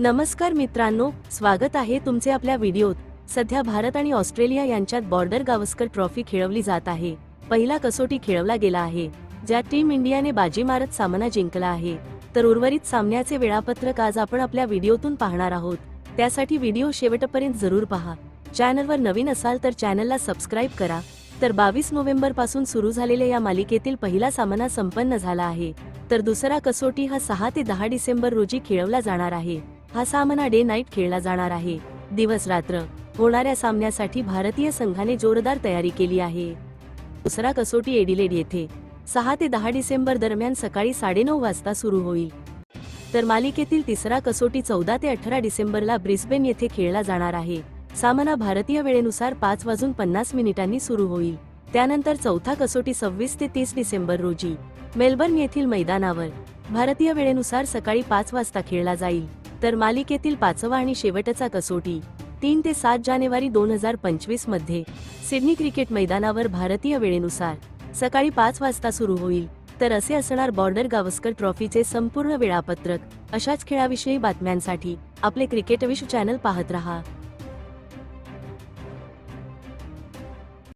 नमस्कार मित्रांनो स्वागत आहे तुमचे आपल्या व्हिडिओत. सध्या भारत आणि ऑस्ट्रेलिया यांच्यात बॉर्डर गावस्कर ट्रॉफी खेळवली जात आहे. पहिला कसोटी खेळवला गेला आहे. ज्यात टीम इंडियाने बाजी मारत सामना जिंकला आहे. तर उर्वरित सामन्याचे वेळापत्रक आज आपण आपल्या व्हिडिओतून पाहणार आहोत. त्यासाठी व्हिडिओ शेवटपर्यंत जरूर पहा. चॅनलवर नवीन असाल तर चॅनलला सबस्क्राईब करा. तर बावीस नोव्हेंबरपासून सुरू झालेल्या या मालिकेतील पहिला सामना संपन्न झाला आहे. तर दुसरा कसोटी हा सहा ते दहा डिसेंबर रोजी खेळवला जाणार आहे. हा सामना डे नाईट खेळला जाणार आहे. दिवस रात्र होणाऱ्या सामन्यासाठी भारतीय संघाने जोरदार तयारी केली आहे. दुसरा कसोटी एडिलेड येथे सहा ते दहा डिसेंबर दरम्यान सकाळी साडेनऊ वाजता सुरू होईल. तर मालिकेतील तिसरा कसोटी चौदा ते अठरा डिसेंबरला ब्रिस्बेन येथे खेळला जाणार आहे. सामना भारतीय वेळेनुसार पाच वाजून पन्नास मिनिटांनी सुरू होईल. त्यानंतर चौथा कसोटी सव्वीस ते तीस डिसेंबर रोजी मेलबर्न येथील मैदानावर भारतीय वेळेनुसार सकाळी पाच वाजता खेळला जाईल. तर मालिकेतील पाचवा आणि शेवटचा कसोटी तीन ते सात जानेवारी दोन हजार पंचवीसमध्ये सिडनी क्रिकेट मैदानावर भारतीय वेळेनुसार सकाळी पाच वाजता सुरू होईल तर असे असणार बॉर्डर गावस्कर ट्रॉफीचे संपूर्ण वेळापत्रक अशाच खेळाविषयी बातम्यांसाठी आपले क्रिकेट विश्व चॅनल पाहत रहा.